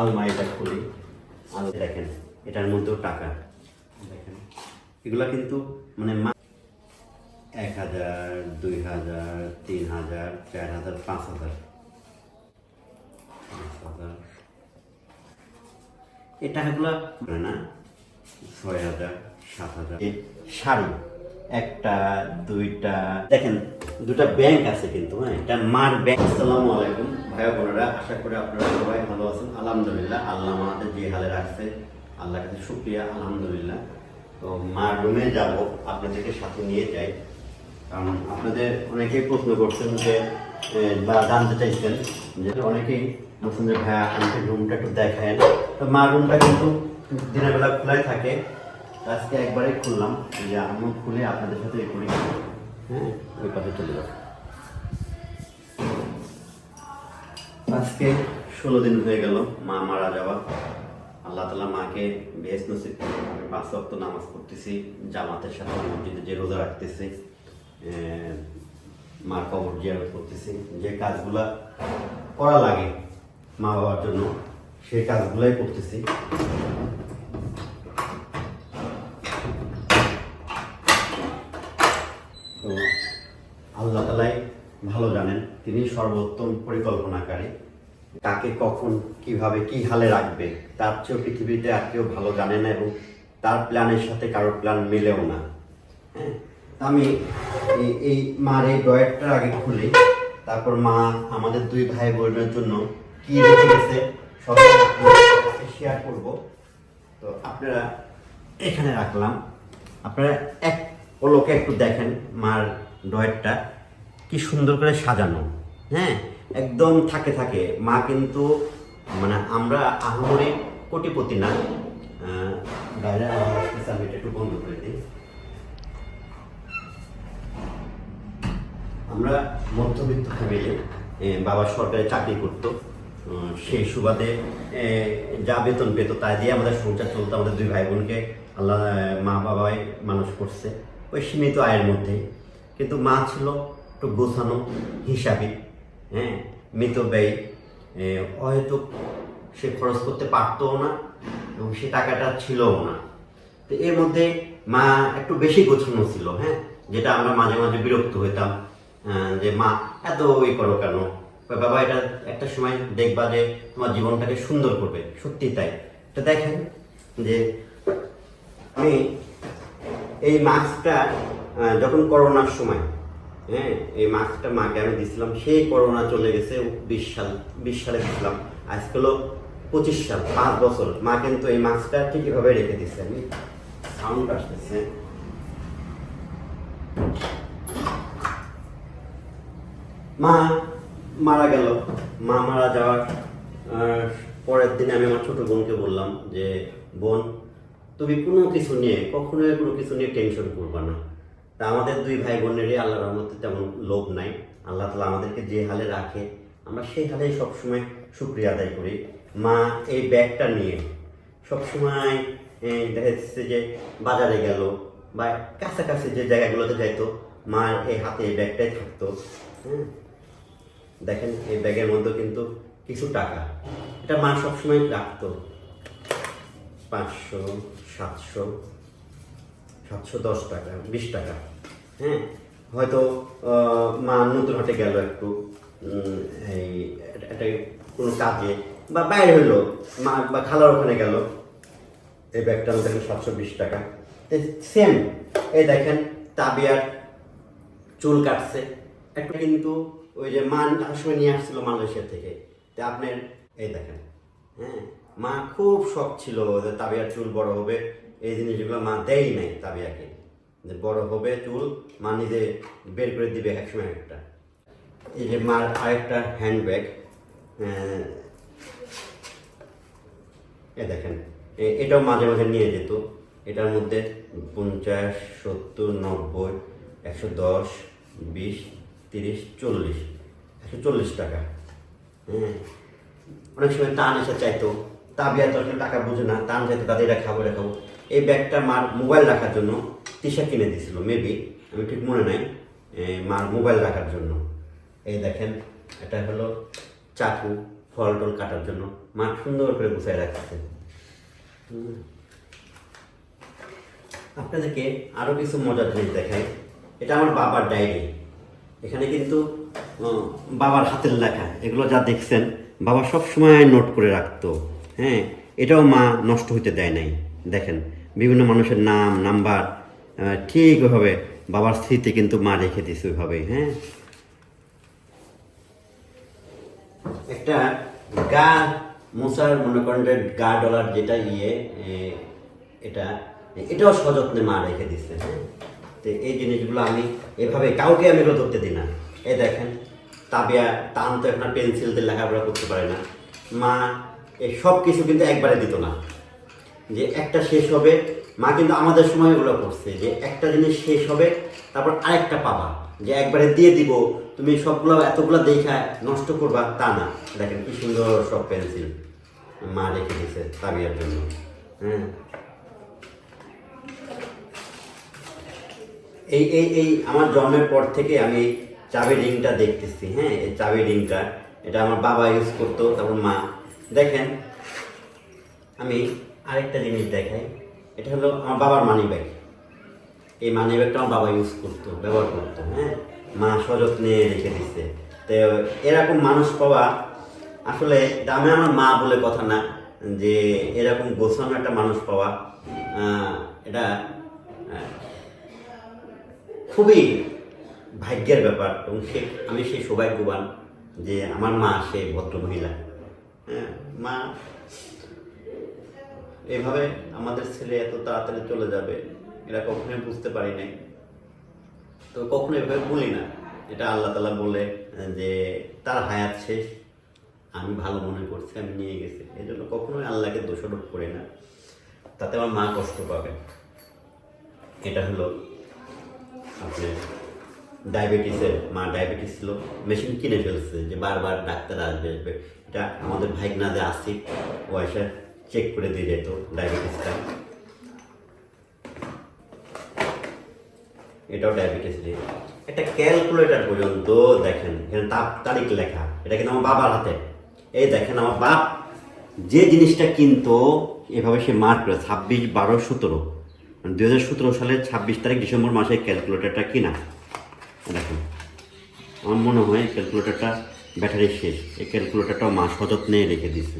আলমারিটা খুলি। আল দেখেন, এটার মধ্যেও টাকা। দেখেন, এগুলা কিন্তু মানে এক হাজার, দুই হাজার, তিন হাজার, চার হাজার, পাঁচ হাজার। পাঁচ হাজার। এই টাকাগুলো না, ছয় হাজার, সাত হাজার। শাড়ি, একটা, দুইটা, দেখেন দুটা ব্যাংক আছে কিন্তু হ্যাঁ? এটা মার ব্যাংক আসসালামু আলাইকুম। ভাইয়া বোনেরা, আশা করি আপনারা সবাই ভালো আছেন। আলহামদুলিল্লাহ, আল্লাহ আমাদের যে হালে রাখছে আল্লাহ কাছে শুক্রিয়া, আলহামদুলিল্লাহ। তো মার রুমে যাব, আপনাদেরকে সাথে নিয়ে যাই। কারণ আপনাদের অনেকেই প্রশ্ন করছেন যে বা জানতে চাইছেন যে অনেকেই বলছেন যে, ভাইয়া, আমাকে রুমটা একটু দেখায় তো মার রুমটা কিন্তু দিনের বেলা খোলাই থাকে। আজকে একবারে খুললাম। যে আমি খুলে আপনাদের সাথে করি হ্যাঁ ওই পাশে চলে যাব আজকে ষোলো দিন হয়ে গেল মা মারা যাওয়া। আল্লাহ তালা মাকে বেশ নসিব আমি পাঁচ ওয়াক্ত নামাজ পড়তেছি, জামাতের সাথে মসজিদে যে রোজা রাখতেছি মার কবর জিয়ারত করতেছি। যে কাজগুলা করা লাগে মা বাবার জন্য, সেই কাজগুলাই করতেছি। সর্বোত্তম পরিকল্পনাকারী। কাকে কখন, কীভাবে, কি হালে রাখবে, তার চেয়েও পৃথিবীতে আর কেউ ভালো জানে না এবং তার প্ল্যানের সাথে কারোর প্ল্যান মেলেও না। হ্যাঁ? আমি এই- মার এই ডয়েটটা আগে খুলি। তারপর মা আমাদের দুই ভাই বোনের জন্য কি রেখে গেছে, সব শেয়ার করব। তো আপনারা এখানে রাখলাম। আপনারা এক ওলোকে একটু দেখেন মার ডয়েটটা কি সুন্দর করে সাজানো। হ্যাঁ একদম থাকে থাকে। মা কিন্তু মানে আমরা আহামরি কোটিপতি না। বাইরে একটু বন্ধ করে দিই। আমরা মধ্যবিত্ত ফ্যামিলি বাবা সরকারি চাকরি করতো। সেই সুবাদে যা বেতন পেত তাই দিয়ে আমাদের সংসার চলতো। আমাদের দুই ভাই বোনকে আল্লাহ মা বাবাই মানুষ করছে। ওই সীমিত আয়ের মধ্যে কিন্তু মা ছিল একটু গোছানো, হিসাবি। হ্যাঁ মৃত ব্যয় হয়তো সে খরচ করতে পারতও না এবং সে টাকাটা ছিলও না। তো এর মধ্যে মা একটু বেশি গোছানো ছিল হ্যাঁ? যেটা আমরা মাঝে মাঝে বিরক্ত হইতাম যে মা, এত ওই করো কেন? বাবা, এটা একটা সময় দেখবা যে তোমার জীবনটাকে সুন্দর করবে, সত্যি তাই। তো দেখেন যে আমি এই মাস্কটা যখন করোনার সময় হ্যাঁ এই মাস্কটা মাকে আমি দিছিলাম সেই করোনা চলে গেছে বিশ সাল, বিশ সালে দিছিলাম। আজকে হলো পঁচিশ সাল, পাঁচ বছর। মা কিন্তু এই মাস্কটা রেখে দিচ্ছে আমি সাউন্ড আসতেছে। মা মারা গেল। মা মারা যাওয়ার পরের দিন আমি আমার ছোট বোনকে বললাম যে, বোন, তুমি কোনো কিছু নিয়ে, কখনোই কোনো কিছু নিয়ে টেনশন করবা না। তা আমাদের দুই ভাই বোনেরই আল্লাহর রহমতে তেমন লোভ নাই। আল্লাহ তালা আমাদেরকে যে হালে রাখে, আমরা সেই হালেই সবসময় শুক্রিয়া আদায় করি। মা এই ব্যাগটা নিয়ে সবসময় দেখা যাচ্ছে যে বাজারে গেল বা কাছাকাছি যে জায়গাগুলোতে যাইতো, মার এই হাতে এই ব্যাগটাই থাকতো। হ্যাঁ? দেখেন, এই ব্যাগের মধ্যে কিন্তু কিছু টাকা। এটা মা সবসময় রাখতো। পাঁচশো, সাতশো সাতশো দশ টাকা বিশ টাকা। হ্যাঁ হয়তো মা নতুন হাটে গেল একটু এই একটা কোনো কাজে বা বাইরে হইল মা বা খালার ওখানে গেল এই ব্যাগটার মধ্যে সাতশো বিশ টাকা। সেম এই দেখেন তাবিয়ার চুল কাটছে। একটা কিন্তু ওই যে মা সময় নিয়ে আসছিল মালয়েশিয়া থেকে। তা আপনার এই দেখেন হ্যাঁ মা খুব শখ ছিল যে তাবিয়ার চুল বড় হবে। এই জিনিসগুলো মা দেয় নাই তাবিয়াকে যে বড় হবে, চুল, মা নিজে বের করে দিবে একসময় একটা। এই যে মার আরেকটা হ্যান্ডব্যাগ এ দেখেন এটাও মাঝে মাঝে নিয়ে যেত। এটার মধ্যে পঞ্চাশ, সত্তর, নব্বই, একশো দশ, বিশ, তিরিশ, চল্লিশ, একশো চল্লিশ টাকা। হ্যাঁ অনেক সময় টান এসে চাইতো। তাবিয়া তো টাকা বুঝে না, টান চাইতো তাদের এটা খাব এটা খাব। এই ব্যাগটা মার মোবাইল রাখার জন্য তিশা কিনে দিয়েছিল মেবি আমি ঠিক মনে নাই মার মোবাইল রাখার জন্য। এই দেখেন, এটা হলো চাকু, ফল টল কাটার জন্য। মা সুন্দর করে গুছাই রাখছে। আপনাদেরকে আরও কিছু মজার জিনিস দেখাই। এটা আমার বাবার ডায়েরি। এখানে কিন্তু বাবার হাতের লেখা, এগুলো যা দেখছেন, বাবা সব সময় নোট করে রাখতো। হ্যাঁ এটাও মা নষ্ট হইতে দেয় নাই। দেখেন বিভিন্ন মানুষের নাম, নাম্বার ঠিক ওইভাবে বাবার স্মৃতি কিন্তু মা রেখে দিছে ওইভাবেই হ্যাঁ? একটা গা মশার মনে করেন গা ডলার যেটা ইয়ে এটা, এটাও সযত্নে মা রেখে দিচ্ছে হ্যাঁ? তো এই জিনিসগুলো আমি এভাবে কাউকে আমি এগুলো ধরতে দিই না। এই দেখেন, তাবিয়া টান তো এখন পেন্সিল দিয়ে লেখাপড়া করতে পারে না। মা এই সব কিছু কিন্তু একবারে দিত না। যে একটা শেষ হবে, মা কিন্তু আমাদের সময় ওগুলো করছে, যে একটা জিনিস শেষ হবে, তারপর আরেকটা পাবা, যে একবারে দিয়ে দিব, তুমি সবগুলো, এতগুলো দেখা নষ্ট করবা, তা না। দেখেন কি সুন্দর সব পেন্সিল মা রেখে দিয়েছে তাবিয়ার জন্য। হ্যাঁ। এই এই এই আমার জন্মের পর থেকে আমি চাবি রিংটা দেখতেছি হ্যাঁ এই চাবি রিংটা, এটা আমার বাবা ইউজ করতো, তারপর মা। দেখেন, আমি আরেকটা জিনিস দেখাই, এটা হলো আমার বাবার মানি ব্যাগ এই মানি ব্যাগটা আমার বাবা ইউজ করতো, ব্যবহার করতো হ্যাঁ? মা সযত্নে রেখে দিচ্ছে তো এরকম মানুষ পাওয়া, আসলে দামে আমার মা বলে কথা না, যে এরকম গোছানো একটা মানুষ পাওয়া এটা খুবই ভাগ্যের ব্যাপার। এবং সে, আমি সেই সৌভাগ্যবান যে আমার মা সে ভদ্র মহিলা হ্যাঁ? মা এভাবে আমাদের ছেলে এত তাড়াতাড়ি চলে যাবে এরা কখনোই বুঝতে পারি নাই। তো কখনো এভাবে বলি না। এটা আল্লাহ তালা বলে যে তার হায়াত শেষ, আমি ভালো মনে করছি, আমি নিয়ে গেছি। এই জন্য কখনোই আল্লাহকে দোষারোপ করি না। তাতে আমার মা কষ্ট পাবে। এটা হলো আপনার ডায়াবেটিসের, মা ডায়াবেটিস ছিল, মেশিন কিনে ফেলছে যে বারবার ডাক্তার আসবে। আসবে এটা আমাদের ভাইগনা যে আসি ও এসে চেক করে দিয়ে যেত ডায়াবেটিসটা এটাও ডায়াবেটিস দিয়ে একটা ক্যালকুলেটর পর্যন্ত দেখেন, এখানে তাপ তারিখ লেখা, এটা কিন্তু আমার বাবার হাতে। এই দেখেন আমার বাপ, যে জিনিসটা কিনতো, এভাবে সে মার্ক করে, ছাব্বিশ বারো সতেরো। মানে দুই হাজার সতেরো সালের ছাব্বিশ তারিখ ডিসেম্বর মাসে ক্যালকুলেটরটা কিনা। দেখুন, আমার মনে হয় ক্যালকুলেটরটা ব্যাটারি শেষ। এই ক্যালকুলেটরটাও মা সযত্নে রেখে দিচ্ছে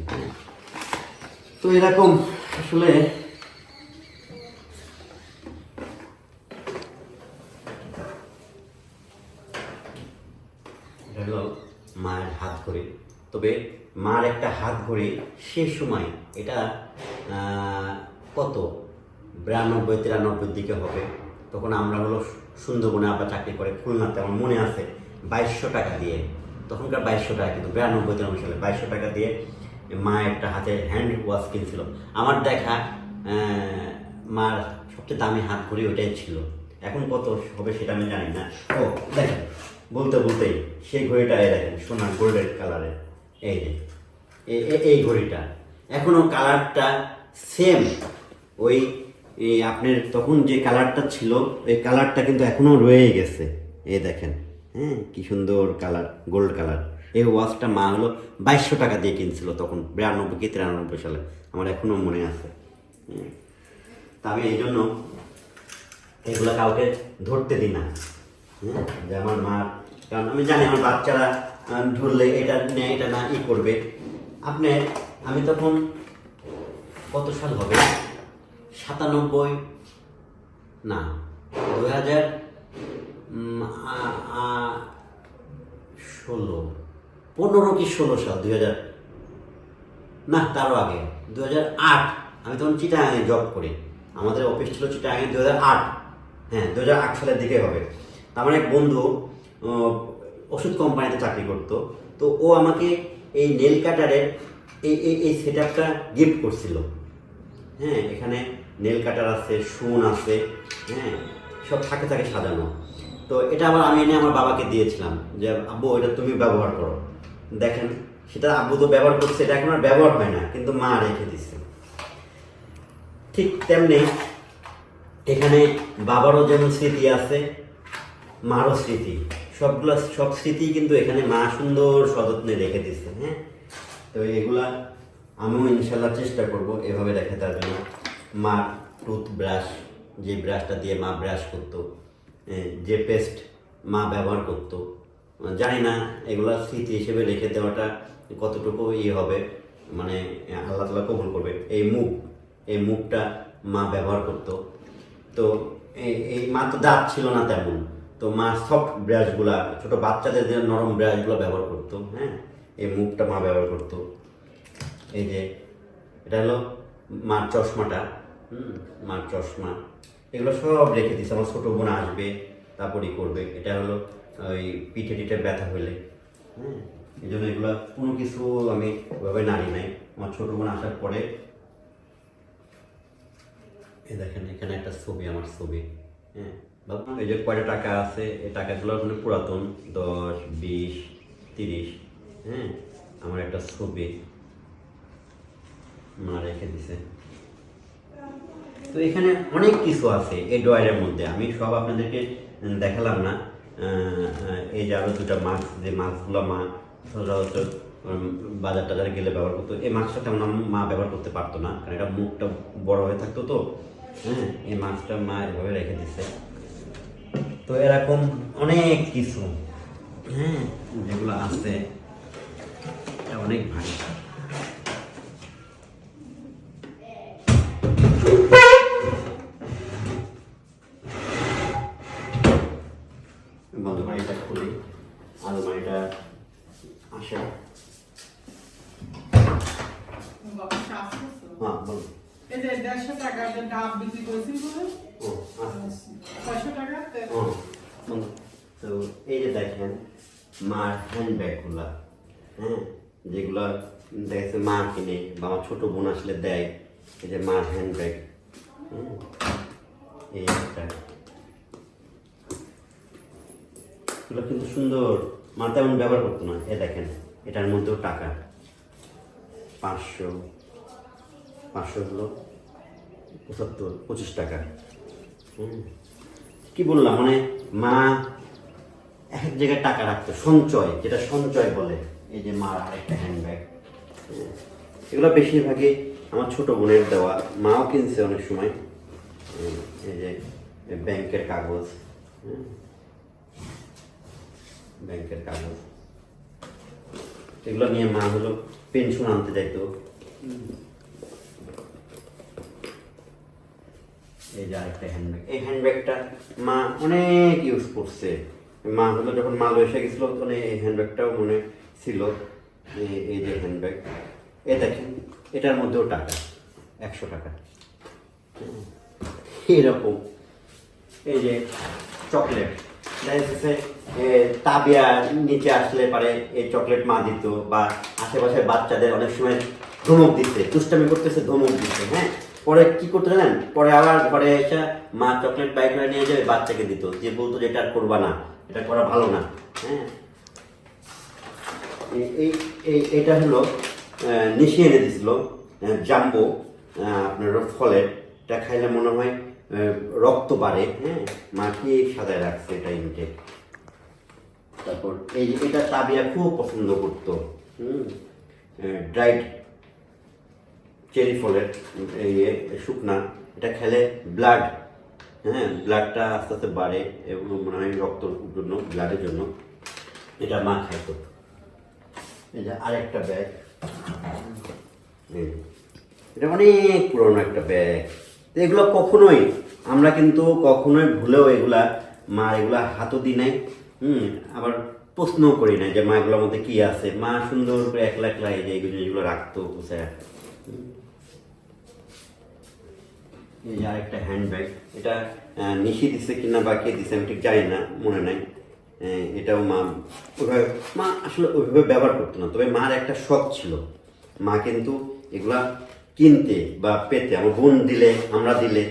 তো এরকম আসলে মায়ের হাত ঘড়ি। তবে মার একটা হাত ঘড়ি সে সময় এটা কত? বিরানব্বই, তিরানব্বইয়ের দিকে হবে। তখন আমরা হলো সুন্দরবনে আবার চাকরি করে খুলনাতে, আমার মনে আছে, বাইশশো টাকা দিয়ে। তখনকার বাইশশো টাকা কিন্তু, বিরানব্বই, তিরানব্বই সালে বাইশশো টাকা দিয়ে মা একটা হাতে হ্যান্ড ওয়াশ কিনছিল আমার দেখা মার সবচেয়ে দামি হাত ঘড়ি ওইটাই ছিল। এখন কত হবে সেটা আমি জানি না। ও, দেখেন, বলতে বলতেই সেই ঘড়িটা, এই দেখেন সোনা গোল্ডের কালারের, এই যে এই ঘড়িটা। এখনও কালারটা সেম ওই আপনার তখন যে কালারটা ছিল, ওই কালারটা কিন্তু এখনও রয়ে গেছে। এই দেখেন হ্যাঁ কি সুন্দর কালার, গোল্ড কালার। এই ওয়াচটা মা হলো বাইশশো টাকা দিয়ে কিনছিল তখন, বিরানব্বই কি তিরানব্বই সালে, আমার এখনও মনে আছে। তা আমি এই জন্য এগুলো কাউকে ধরতে দিই না। যে আমার মা, কারণ আমি জানি আমার বাচ্চারা ধরলে এটা না এটা না, ই করবে। আপনি, আমি তখন কত সাল হবে? সাতানব্বই, না দু হাজার ষোলো। পনেরো কি ষোলো সাল, দুই হাজার। না, তারও আগে। দু হাজার আট, আমি তখন চিটাগাঙে জব করি। আমাদের অফিস ছিল চিটাগাঙে দু হাজার আট। হ্যাঁ দু হাজার আট সালের দিকে হবে। আমার এক বন্ধু ওষুধ কোম্পানিতে চাকরি করতো। তো ও আমাকে এই নেল কাটারের এই এই এই সেট আপটা গিফট করছিল। হ্যাঁ এখানে নেল কাটার আছে শুন আছে হ্যাঁ সব থাকে থাকে সাজানো। তো এটা আবার আমি এনে আমার বাবাকে দিয়েছিলাম যে, আব্বু, এটা তুমি ব্যবহার করো। দেখেন, সেটা আব্বু তো ব্যবহার করছে, এটা এখন আর ব্যবহার হয় না, কিন্তু মা রেখে দিচ্ছে ঠিক তেমনি এখানে বাবারও যেমন স্মৃতি আছে, মারও স্মৃতি। সবগুলো, সব স্মৃতি কিন্তু এখানে মা সুন্দর সযত্নে রেখে দিচ্ছে হ্যাঁ? তো এগুলা আমিও ইনশাল্লাহ চেষ্টা করব এভাবে রেখে তার জন্য। মার টুথব্রাশ, যে ব্রাশটা দিয়ে মা ব্রাশ করতো যে পেস্ট মা ব্যবহার করতো জানি না এগুলা স্মৃতি হিসেবে রেখে দেওয়াটা কতটুকু ইয়ে হবে মানে আল্লাহ তালা কবুল করবে। এই মুখ, এই মুখটা মা ব্যবহার করতো। তো এই মা তো দাঁত ছিল না তেমন। তো মা সফট ব্রাশগুলা, ছোট বাচ্চাদের যে নরম ব্রাশগুলো ব্যবহার করতো হ্যাঁ? এই মুখটা মা ব্যবহার করতো। এই যে, এটা হলো মার চশমাটা, হুম? মার চশমা। এগুলো সব রেখে দিচ্ছে আমার ছোটো বোন আসবে তারপরই করবে। এটা হলো ওই পিঠে টিঠে ব্যথা হলে হ্যাঁ এই জন্য এগুলো কোনো কিছু আমি ওইভাবে নাড়ি নাই। আমার ছোটো বোন আসার পরে এই দেখেন, এখানে একটা ছবি, আমার ছবি। হ্যাঁ? এই যে কয়টা টাকা আছে, এই টাকাগুলো মানে পুরাতন, দশ, বিশ, তিরিশ। হ্যাঁ? আমার একটা ছবি। মা রেখে দিছে। তো এখানে অনেক কিছু আছে এই ড্রয়ারের মধ্যে। আমি সব আপনাদেরকে দেখালাম না। এই যে আরও দুটা মাস্ক যে মাস্কগুলো মা সচরাচর বাজার টাজারে গেলে ব্যবহার করতো। এই মাস্কটা তেমন মা ব্যবহার করতে পারতো না, কারণ এটা মুখটা বড় হয়ে থাকতো তো। হ্যাঁ এই মাছটা মা এভাবে রেখে দিছে। তো এরকম অনেক কিছু হ্যাঁ যেগুলো আছে অনেক ভারী আলমারিটা খুলি আলমারিটা আসে বাবা শ্বাস নিছো? হ্যাঁ বলুন এই যে দেড়শো টাকা যে ডাব বিক্রি করেছি বলে ও আচ্ছা ছয়শো টাকা তে- ও, হুম। তো এই যে দেখেন মার হ্যান্ড ব্যাগগুলা যেগুলা দেখেছে মা কিনে বা আমার ছোট বোন আসলে দেয়, এই যে মার হ্যান্ড ব্যাগ এই একটা। এগুলো কিন্তু সুন্দর। মা তেমন ব্যবহার করতো না এ দেখেন, এটার মধ্যেও টাকা। পাঁচশো পাঁচশো হলো পঁচাত্তর, পঁচিশ টাকা। কি বললাম মানে মা এক এক জায়গায় টাকা রাখতো, সঞ্চয়, যেটা সঞ্চয় বলে। এই যে মার আরেকটা হ্যান্ডব্যাগ এগুলো বেশিরভাগই আমার ছোট বোনের দেওয়া। মাও কিনছে অনেক সময়। এই যে ব্যাংকের কাগজ। ব্যাংকের কাগজ। এগুলো নিয়ে মা হলো পেনশন আনতে যাইতো। এই যে আরেকটা হ্যান্ডব্যাগ এই হ্যান্ডব্যাগটা মা অনেক ইউজ করছে। মা হলো যখন মালয়েশিয়া গেছিল, তখন এই হ্যান্ডব্যাগটাও মনে ছিল এই- যে হ্যান্ডব্যাগ এ দেখেন, এটার মধ্যেও টাকা, একশো টাকা। এরকম এই যে চকলেট তাবিয়া নিচে আসলে পারে, এই চকলেট মা দিত, বা আশেপাশে বাচ্চাদের অনেক সময় ধমক দিচ্ছে, দুষ্টামি করতেছে, ধমক দিচ্ছে হ্যাঁ? পরে কি করতে জানেন? পরে আবার ঘরে এসে মা চকলেট বাইক নিয়ে যাবে বাচ্চাকে দিত, যে বলতো যে এটা করবা না, এটা করা ভালো না হ্যাঁ? এই- এই এটা হলো আহ, নিশি এনে দিছিল জাম্বো আপনার ফলের এটা খাইলে মনে হয় রক্ত বাড়ে হ্যাঁ? মা কি সাজায় রাখছে এটা ইনটেক তারপর এই এটা তাবিয়া খুব পছন্দ করতো হুম? ড্রাইড চেরি ফলের এই শুকনা এটা খেলে ব্লাড হ্যাঁ? ব্লাডটা আস্তে আস্তে বাড়ে এবং মনে হয় রক্তর জন্য ব্লাডের জন্য এটা মা খাইতো এই যে আরেকটা ব্যাগ এটা অনেক পুরনো একটা ব্যাগ তো এগুলো কখনোই, আমরা কিন্তু কখনোই ভুলেও এগুলা মা এগুলা হাতও দিই নাই। হুম, আবার প্রশ্নও করি নাই যে মা এগুলোর মধ্যে কি আছে? মা সুন্দর করে একলা একলা এই যে এগুলো যেগুলো রাখতো গুছায় এই যে আরেকটা হ্যান্ড ব্যাগ এটা নিশি দিছে কিনা বা কে দিছে আমি ঠিক জানি না, মনে নাই। এটাও মা, ওইভাবে, মা আসলে ওইভাবে ব্যবহার করতো না। তবে মার একটা শখ ছিল। মা কিন্তু এগুলা কিনতে বা পেতে, আমার বোন দিলে, আমরা দিলে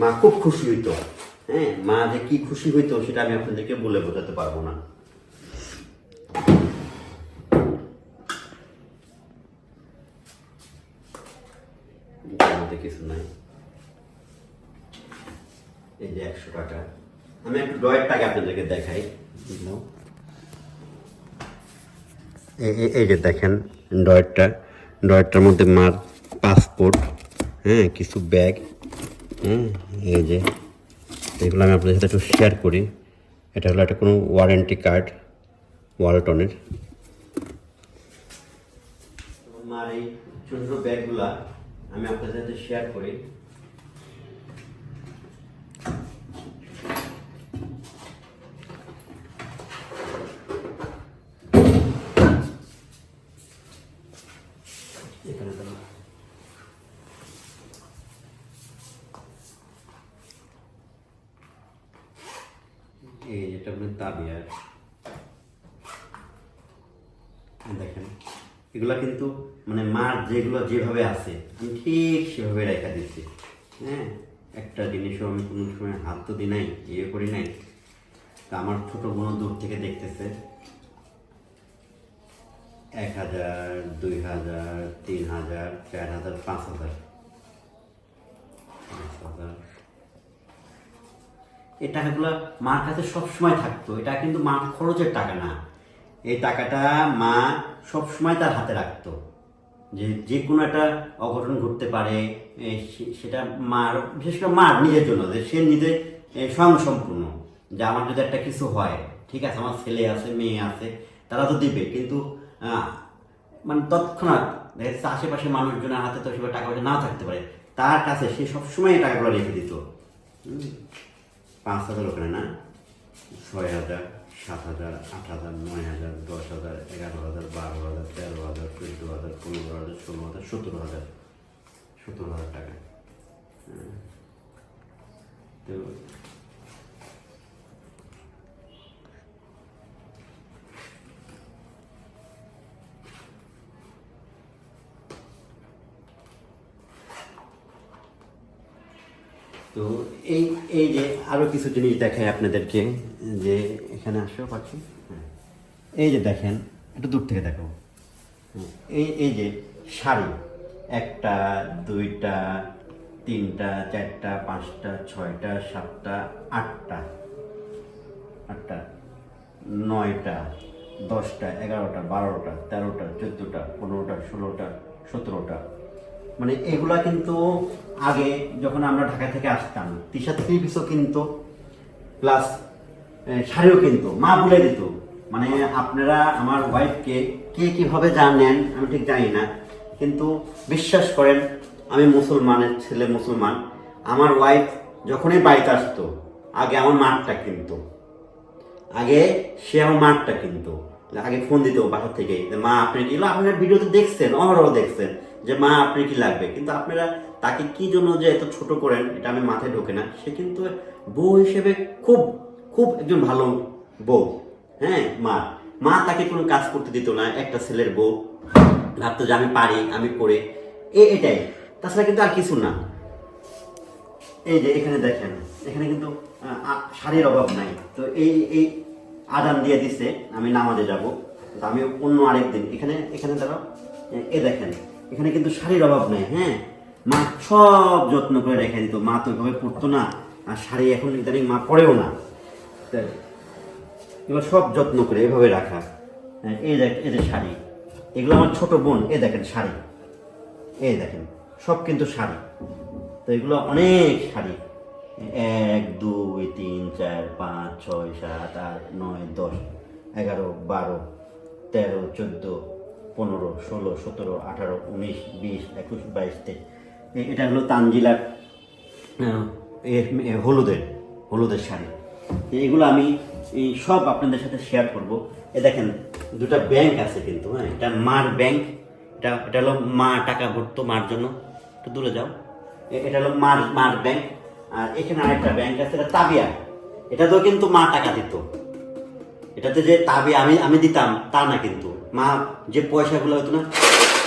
মা খুব খুশি হইতো। হ্যাঁ মা যে কি খুশি হইতো সেটা আমি আপনাদেরকে বলে বোঝাতে পারব না। কিছু নাই। এই যে একশো টাকা। আমি একটু ডয়ের টাকা আপনাদেরকে দেখাই। এই- যে দেখেন ডয়েরটা ডয়েরটার মধ্যে মার পাসপোর্ট হ্যাঁ কিছু ব্যাগ হ্যাঁ এই যে এগুলো আমি আপনাদের সাথে একটু শেয়ার করি। এটা হলো একটা কোনো ওয়ারেন্টি কার্ড ওয়ালটনের। মার এই ছোটো ছোটো ব্যাগগুলা আমি আপনাদের সাথে শেয়ার করি এখানে দাঁড়াও। এই যেটা আপনার তাবিয়ার দেখেন এগুলা কিন্তু মানে মার যেগুলো যেভাবে আছে আমি ঠিক সেভাবে রেখা দিচ্ছি হ্যাঁ একটা জিনিসও আমি কোনো সময় হাত তো দিই নাই ইয়ে করি নাই। তা আমার ছোট বোন দূর থেকে দেখতেছে। এক হাজার, দুই হাজার, তিন হাজার, চার হাজার, পাঁচ হাজার। পাঁচ হাজার। টাকাগুলো মার কাছে সবসময় থাকতো। এটা কিন্তু মার খরচের টাকা না। এই টাকাটা মা সবসময় তার হাতে রাখতো। যে যে কোনো একটা অঘটন ঘটতে পারে সেটা মার, বিশেষ করে মার নিজের জন্য, যে সে নিজে স্বয়ংসম্পূর্ণ। যে আমার যদি একটা কিছু হয়, ঠিক আছে, আমার ছেলে আছে, মেয়ে আছে, তারা তো দিবে, কিন্তু মানে তৎক্ষণাৎ দেখা আশেপাশে মানুষজনের হাতে তো সেভাবে টাকা পয়সা না থাকতে পারে, তার কাছে সে সবসময় টাকাগুলো রেখে দিত। পাঁচ হাজার ওখানে না? ছয় হাজার। সাত হাজার, আট হাজার, নয় হাজার, দশ হাজার, এগারো হাজার, বারো হাজার, তেরো হাজার, চোদ্দ হাজার, পনেরো হাজার, ষোলো হাজার সতেরো হাজার সতেরো হাজার টাকা হ্যাঁ। তো তো এই এই যে আরও কিছু জিনিস দেখায় আপনাদেরকে, যে এখানে আসো পাচ্ছি এই যে দেখেন একটু দূর থেকে দেখো। এই এই যে শাড়ি একটা দুইটা তিনটা চারটা পাঁচটা ছয়টা সাতটা আটটা। আটটা নয়টা দশটা এগারোটা বারোটা তেরোটা চোদ্দোটা পনেরোটা ষোলোটা সতেরোটা। মানে এগুলা কিন্তু আগে যখন আমরা ঢাকা থেকে আসতাম শার্ট থ্রি পিসও কিনতো প্লাস শাড়িও কিনতো, মা বলে দিত মানে আপনারা আমার ওয়াইফকে কে কীভাবে জানেন, আমি ঠিক জানি না, কিন্তু বিশ্বাস করেন, আমি মুসলমানের ছেলে মুসলমান, আমার ওয়াইফ যখনই বাড়িতে আসতো, আগে আমার মাঠটা কিনতো, আগে সে আমার মাঠটা কিনতো, আগে ফোন দিত বাসা থেকে, যে মা, আপনি কি আপনার ভিডিওতে দেখছেন, অহরহ দেখছেন, যে মা, আপনি কি লাগবে? কিন্তু আপনারা তাকে কি জন্য যে এত ছোট করেন, এটা আমি মাথায় ঢোকে না, সে কিন্তু বউ হিসেবে খুব খুব একজন ভালো বউ হ্যাঁ মা। মা তাকে কোনো কাজ করতে দিত না, একটা ছেলের বউ। ভাবতো যে আমি পারি, আমি করে। এ, এটাই। তাছাড়া কিন্তু আর কিছু না। এই যে এখানে দেখেন, এখানে কিন্তু শাড়ির অভাব নাই। তো এই এই আদান দিয়ে দিছে, আমি নামাজে যাব। তো আমি অন্য আরেক দিন এখানে এখানে দাঁড়াও এ- দেখেন, এখানে কিন্তু শাড়ির অভাব নাই হ্যাঁ। মা সব যত্ন করে রেখে দিত। মা তো এভাবে পড়তো না, আর শাড়ি এখন ইদানিং মা পরেও না। এগুলো সব যত্ন করে এভাবে রাখা। হ্যাঁ, এই দেখ যে শাড়ি। এগুলো আমার ছোট বোন এ দেখেন শাড়ি। এই দেখেন সব কিন্তু শাড়ি। তো এগুলো অনেক শাড়ি। এক দুই তিন চার পাঁচ ছয় সাত আট নয় দশ এগারো বারো তেরো চোদ্দ পনেরো ষোলো সতেরো আঠারো উনিশ বিশ একুশ বাইশ তেইশ। এটা হলো তানজিলার এ- এ হলুদের হলুদের শাড়ি। এগুলো আমি সব আপনাদের সাথে শেয়ার করব। এ দেখেন, দুটা ব্যাংক আছে কিন্তু হ্যাঁ এটা মার ব্যাংক এটা এটা হলো মা টাকা ভরতো মার জন্য। একটু দূরে যাও। এটা হলো মার মার ব্যাংক আর এখানে আরেকটা ব্যাংক আছে, এটা তাবিয়া। এটাতেও কিন্তু মা টাকা দিত। এটাতে যে তাবি, আমি আমি দিতাম, তা না কিন্তু। মা যে পয়সাগুলো হতো না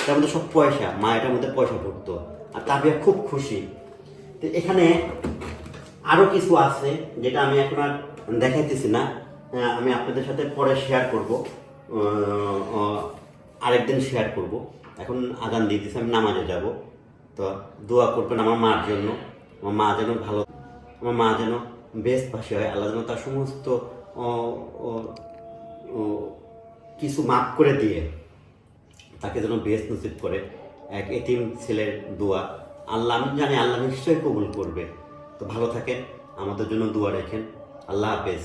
এটার মধ্যে সব পয়সা, মা এটার মধ্যে পয়সা ভরতো। আর তাবিয়া খুব খুশি। তো এখানে আরও কিছু আছে যেটা আমি এখন আর দেখাইতেছি না। আমি আপনাদের সাথে পরে শেয়ার করব। আরেকদিন শেয়ার করব। এখন আদান দিয়ে দিচ্ছে আমি নামাজে যাব। তো দোয়া করবেন আমার মার জন্য। আমার মা যেন ভালো আমার মা যেন বেস্ট পাশে হয়। আল্লাহ যেন তার সমস্ত কিছু মাফ করে দিয়ে তাকে যেন বেশ নসিব করে। এক এতিম ছেলের দোয়া। আল্লাহ আমি জানি, আল্লাহ নিশ্চয়ই কবুল করবে। তো ভালো থাকেন আমাদের জন্য দোয়া রেখেন। আল্লাহ হাফেজ।